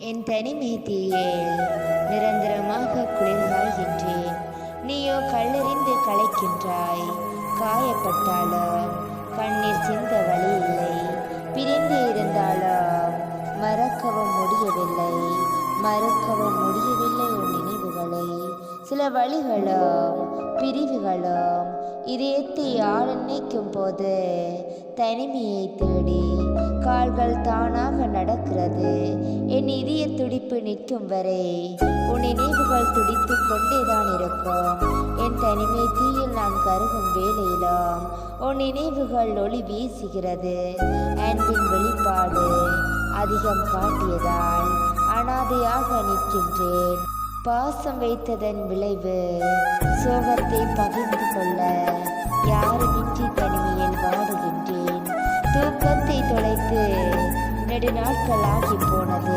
என் தனிமை தீயில் நிரந்தரமாக குளிர்காய்கின்றேன் நீயோ கல்லறிந்து களைக்கின்றாய். காயப்பட்டாலோ கண்ணீர் சிந்த வழி இல்லை பிரிந்து இருந்தாலோ மறக்கவும் முடியவில்லை. மறக்கவும் முடியவில்லை உன் நினைவுகளை. சில வழிகளும் பிரிவுகளும் இதயத்தை ஆழ நினைக்கும் போது தனிமையை தேடி கால்கள் தானாக நடக்கிறது. என் இதய துடிப்பு நிற்கும் வரை உன் நினைவுகள் துடித்து கொண்டேதான் இருக்கும். என் தனிமை தீயில் நான் கருகும் வேலையிலும் உன் நினைவுகள் ஒளி வீசுகிறது. அன்பின் வெளிப்பாடு அதிகம் காட்டியதால் அனாதையாக நிற்கின்றேன். பாசம் வைத்ததன் விளைவு சோகத்தை பகிர்ந்து கொள்ள நெடுநாட்களாகி போனது